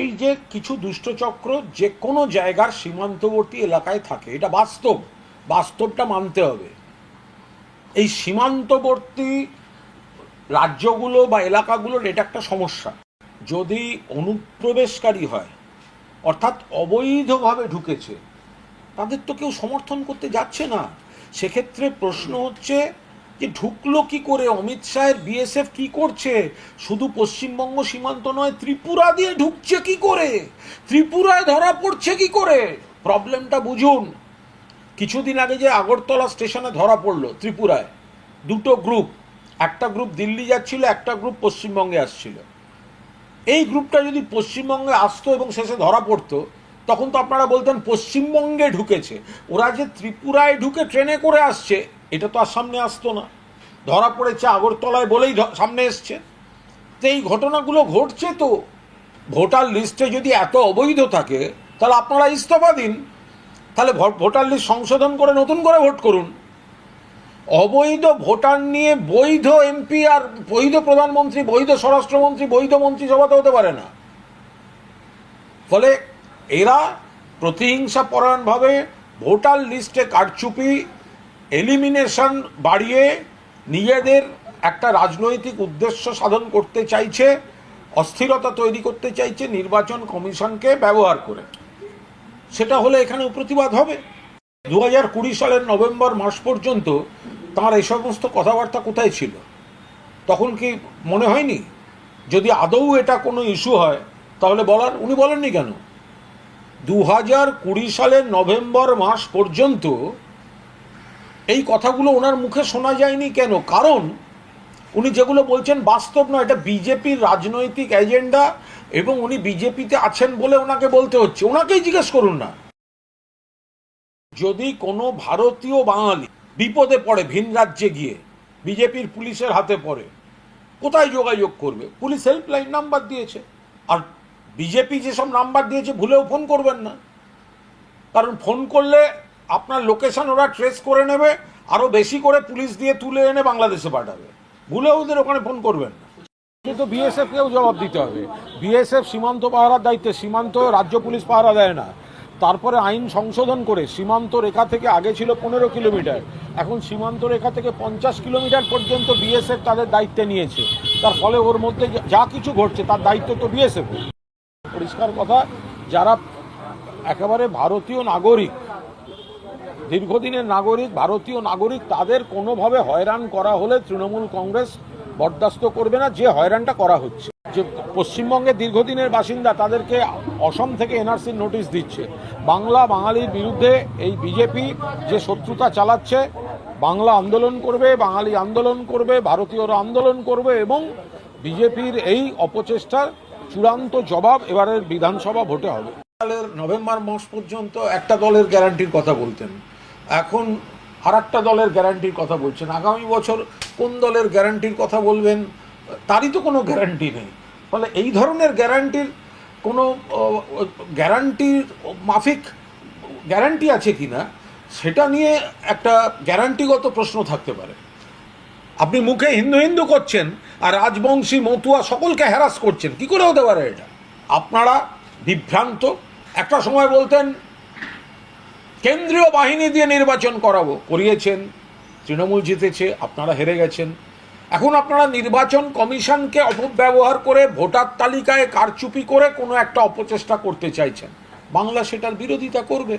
এই যে কিছু দুষ্টচক্র যে কোনো জায়গার সীমান্তবর্তী এলাকায় থাকে, এটা বাস্তব। বাস্তবটা মানতে হবে। এই সীমান্তবর্তী রাজ্যগুলো বা এলাকাগুলোর এটা একটা সমস্যা। যদি অনুপ্রবেশকারী হয়, অর্থাৎ অবৈধভাবে ঢুকেছে, তাদের তো কেউ সমর্থন করতে যাচ্ছে না। সেক্ষেত্রে প্রশ্ন হচ্ছে যে ঢুকলো কি করে? অমিত শাহের বিএসএফ কি করছে? শুধু পশ্চিমবঙ্গ সীমান্ত নয়, ত্রিপুরা দিয়ে ঢুকছে কি করে? ত্রিপুরায় ধরা পড়ছে কি করে? প্রবলেমটা বুঝুন। কিছুদিন আগে যে আগরতলা স্টেশনে ধরা পড়ল ত্রিপুরায়, দুটো গ্রুপ একটা গ্রুপ দিল্লি যাচ্ছিল, একটা গ্রুপ পশ্চিমবঙ্গে আসছিল। এই গ্রুপটা যদি পশ্চিমবঙ্গে আসতো এবং শেষে ধরা পড়তো, তখন তো আপনারা বলতেন পশ্চিমবঙ্গে ঢুকেছে। ওরা যে ত্রিপুরায় ঢুকে ট্রেনে করে আসছে এটা তো আর সামনে আসতো না। ধরা পড়েছে আগরতলায় বলেই সামনে এসছে। তো এই ঘটনাগুলো ঘটছে তো। ভোটার লিস্টে যদি এত অবৈধ থাকে, তাহলে আপনারা ইস্তফা দিন। তাহলে ভোটার লিস্ট সংশোধন করে নতুন করে ভোট করুন। অবৈধ ভোটার নিয়ে বৈধ এমপি আর বৈধ প্রধানমন্ত্রী, বৈধ স্বরাষ্ট্রমন্ত্রী, বৈধ মন্ত্রী মন্ত্রিসভাতে হতে পারে না। ফলে এরা প্রতিহিংসা পরায়ণভাবে ভোটার লিস্টে কারচুপি এলিমিনেশন বাড়িয়ে নিজেদের একটা রাজনৈতিক উদ্দেশ্য সাধন করতে চাইছে, অস্থিরতা তৈরি করতে চাইছে নির্বাচন কমিশনকে ব্যবহার করে। সেটা হলে এখানে প্রতিবাদ হবে। দু হাজার কুড়ি সালের নভেম্বর মাস পর্যন্ত তার এই সমস্ত কথাবার্তা কোথায় ছিল? তখন কি মনে হয়নি? যদি আদৌ এটা কোনো ইস্যু হয়, তাহলে বলার, উনি বলেননি কেন? দু হাজার কুড়ি সালের নভেম্বর মাস পর্যন্ত এই কথাগুলো ওনার মুখে শোনা যায়নি কেন? কারণ উনি যেগুলো বলছেন বাস্তব নয়, এটা বিজেপির রাজনৈতিক এজেন্ডা এবং উনি বিজেপিতে আছেন বলে ওনাকে বলতে হচ্ছে। ওনাকেই জিজ্ঞেস করুন না। যদি কোনো ভারতীয় বাঙালি বিপদে পড়ে, ভিন রাজ্যে গিয়ে, বিজেপির পুলিশের হাতে পড়ে, কোথায় যোগাযোগ করবে? পুলিশ হেল্পলাইন নাম্বার দিয়েছে। আর বিজেপি যেসব নাম্বার দিয়েছে, ভুলেও ফোন করবেন না। কারণ ফোন করলে আপনার লোকেশন ওরা ট্রেস করে নেবে আরও বেশি করে পুলিশ দিয়ে তুলে এনে বাংলাদেশে পাঠাবে। ভুলেও ওদের ওখানে ফোন করবেন না। কিন্তু বিএসএফকেও জবাব দিতে হবে। বিএসএফ সীমান্ত পাহারার দায়িত্বে, সীমান্ত রাজ্য পুলিশ পাহারা দেয় না। তারপরে আইন সংশোধন করে সীমান্ত রেখা থেকে আগে ছিল পনেরো কিলোমিটার। এখন সীমান্ত রেখা থেকে পঞ্চাশ কিলোমিটার পর্যন্ত বিএসএফ তাদের দায়িত্বে নিয়েছে। তার ফলে ওর মধ্যে যা কিছু ঘটছে, তার দায়িত্ব তো বিএসএফ পরিষ্কার কথা, যারা একেবারে ভারতীয় নাগরিক দীর্ঘদিনের নাগরিক, ভারতীয় নাগরিক, তাদের কোনোভাবে হয়রান করা হলে তৃণমূল কংগ্রেস বরদাস্ত করবে না। যে হয়রানটা করা হচ্ছে, যে পশ্চিমবঙ্গের দীর্ঘদিনের বাসিন্দা তাদেরকে অসম থেকে এনআরসির নোটিশ দিচ্ছে, বাংলা বাঙালির বিরুদ্ধে এই বিজেপি যে শত্রুতা চালাচ্ছে, বাংলা আন্দোলন করবে, বাঙালি আন্দোলন করবে, ভারতীয়রা আন্দোলন করবে এবং বিজেপির এই অপচেষ্টার চূড়ান্ত জবাব এবারের বিধানসভা ভোটে হবে। নভেম্বর মাস পর্যন্ত একটা দলের গ্যারান্টির কথা বলতেন। এখন আর একটা দলের গ্যারান্টির কথা বলছেন। আগামী বছর কোন দলের গ্যারান্টির কথা বলবেন, তারই তো কোনো গ্যারান্টি নেই। ফলে এই ধরনের গ্যারান্টির কোনো গ্যারান্টির মাফিক গ্যারান্টি আছে কি না সেটা নিয়ে একটা গ্যারান্টিগত প্রশ্ন থাকতে পারে। আপনি মুখে হিন্দু হিন্দু করছেন, আর রাজবংশী, মতুয়া সকলকে হ্যারাস করছেন, কি করে হতে পারে এটা? আপনারা বিভ্রান্ত। একটা সময় বলতেন কেন্দ্রীয় বাহিনী দিয়ে নির্বাচন করাবো। করিয়েছেন, তৃণমূল জিতেছে, আপনারা হেরে গেছেন। এখন আপনারা নির্বাচন কমিশনকে অপব্যবহার করে ভোটার তালিকায় কারচুপি করে কোনো একটা অপচেষ্টা করতে চাইছেন। বাংলা সেটার বিরোধিতা করবে।